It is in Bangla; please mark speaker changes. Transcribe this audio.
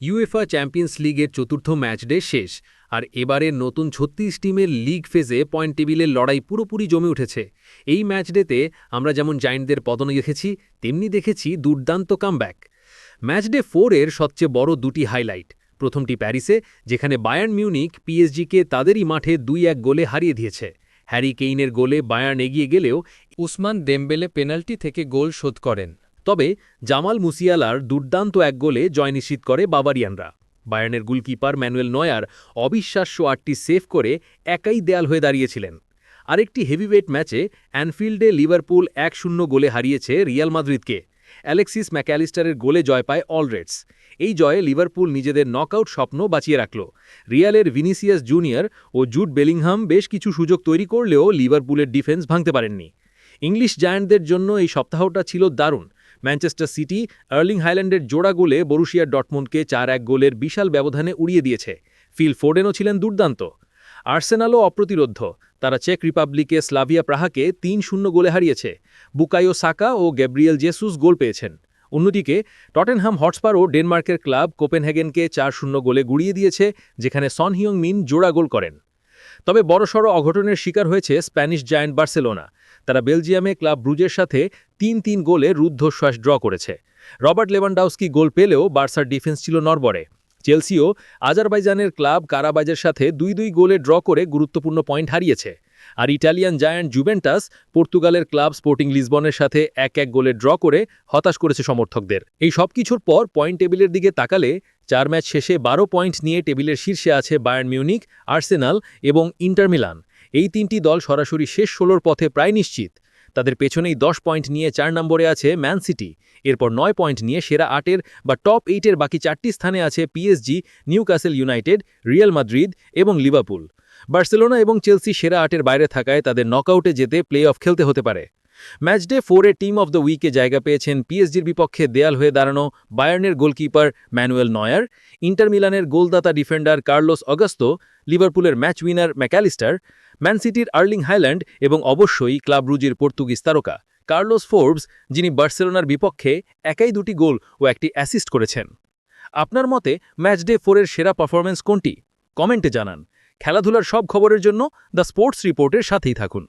Speaker 1: ইউএফা চ্যাম্পিয়ন্স লিগের চতুর্থ ম্যাচ ডে শেষ, আর এবারের নতুন ছত্রিশ টিমের লিগ ফেজে পয়েন্ট টেবিলের লড়াই পুরোপুরি জমে উঠেছে। এই ম্যাচ ডেতে আমরা যেমন জায়েন্টদের পতন দেখেছি, তেমনি দেখেছি দুর্দান্ত কামব্যাক ম্যাচ ডে ফোরের সবচেয়ে বড় দুটি হাইলাইট প্রথমটি প্যারিসে, যেখানে বায়ার্ন মিউনিক পিএসজিকে তাদেরই মাঠে দুই এক গোলে হারিয়ে দিয়েছে। হ্যারি কেইনের গোলে বায়ার্ন এগিয়ে গেলেও
Speaker 2: উসমান দেমবেলে পেনাল্টি থেকে গোল শোধ করেন।
Speaker 1: তবে জামাল মুসিয়ালার দুর্দান্ত এক গোলে জয় নিশ্চিত করে বাবারিয়ানরা। বায়ার্নের গোলকিপার ম্যানুয়েল নয়ার অবিশ্বাস্য আটটি সেভ করে একাই দেয়াল হয়ে দাঁড়িয়েছিলেন। আরেকটি হেভিওয়েট ম্যাচে অ্যানফিল্ডে লিভারপুল এক শূন্য গোলে হারিয়েছে রিয়াল মাদ্রিদকে। অ্যালেক্সিস ম্যাক্যালিস্টারের গোলে জয় পায় অলরেডস এই জয়ে লিভারপুল নিজেদের নকআউট স্বপ্ন বাঁচিয়ে রাখল। রিয়ালের ভিনিসিয়াস জুনিয়র ও জুট বেলিংহাম বেশ কিছু সুযোগ তৈরি করলেও লিভারপুলের ডিফেন্স ভাঙতে পারেননি। ইংলিশ জায়ান্টদের জন্য এই সপ্তাহটা ছিল দারুণ। ম্যানচেস্টার সিটি আর্লিং হাইল্যান্ডের জোড়া গোলে বরুশিয়ার ডটমুন্ডকে চার এক গোলের বিশাল ব্যবধানে উড়িয়ে দিয়েছে। ফিল ফোর্ডেনও ছিলেন দুর্দান্ত। আর্সেনালও অপ্রতিরোধ্য। তারা চেক রিপাবলিকে স্লাভিয়া প্রাহাকে তিন শূন্য গোলে হারিয়েছে। বুকায়ো সাকা ও গ্যাব্রিয়েল জেসুস গোল পেয়েছেন। অন্যদিকে, টটেনহাম হটস্পার ও ডেনমার্কের ক্লাব কোপেনহেগেনকে চার শূন্য গোলে গুড়িয়ে দিয়েছে, যেখানে সন হিয়ং মিন জোড়া গোল করেন। তবে বড়সড় অঘটনের শিকার হয়েছে স্প্যানিশ জায়ান্ট বার্সেলোনা। তারা বেলজিয়ামে ক্লাব ব্রুজের সাথে তিন তিন গোলে রুদ্ধশ্বাস ড্র করেছে। রবার্ট লেভানডাউস্কি গোল পেলেও বার্সার ডিফেন্স ছিল নরবরে চেলসিও আজারবাইজানের ক্লাব কারাবাইজের সাথে দুই দুই গোলে ড্র করে গুরুত্বপূর্ণ পয়েন্ট হারিয়েছে। আর ইটালিয়ান জায়ান্ট জুভেন্টাস পর্তুগালের ক্লাব স্পোর্টিং লিসবনের সাথে এক এক গোলে ড্র করে হতাশ করেছে সমর্থকদের। এই সব কিছুর পর পয়েন্ট টেবিলের দিকে তাকালে চার ম্যাচ শেষে বারো পয়েন্ট নিয়ে টেবিলের শীর্ষে আছে বায়ার্ন মিউনিক আর্সেনাল এবং ইন্টার মিলান। এই তিনটি দল সরাসরি শেষ ষোলোর পথে প্রায় নিশ্চিত। তাদের পেছনেই দশ পয়েন্ট নিয়ে চার নম্বরে আছে ম্যান সিটি। এরপর নয় পয়েন্ট নিয়ে সেরা আটের বা টপ এইটের বাকি চারটি স্থানে আছে PSG, Newcastle United, Real Madrid এবং লিভারপুল। বার্সেলোনা এবং চেলসি সেরা আটের বাইরে থাকায় তাদের নকআউটে যেতে প্লে অফ খেলতে হতে পারে। ম্যাচডে ফোরে টিম অব দ্য উইকে জায়গা পেয়েছেন পিএসজির বিপক্ষে দেয়াল হয়ে দাঁড়ানো বায়ার্নের গোলকিপার ম্যানুয়েল নয়ার, ইন্টার মিলানের গোলদাতা ডিফেন্ডার কার্লোস অগাস্তো, লিভারপুলের match winner Mac Allister Man সিটির আর্লিং হাইল্যান্ড এবং অবশ্যই ক্লাব রুজির পর্তুগিজ তারকা। কার্লোস ফোর্বস, যিনি বার্সেলোনার বিপক্ষে একাই দুটি গোল ও একটি অ্যাসিস্ট করেছেন। আপনার মতে ম্যাচ ডে ফোরের সেরা পারফরম্যান্স কোনটি? কমেন্টে জানান। খেলাধুলার সব খবরের জন্য দ্য স্পোর্টস রিপোর্টের সাথেই থাকুন।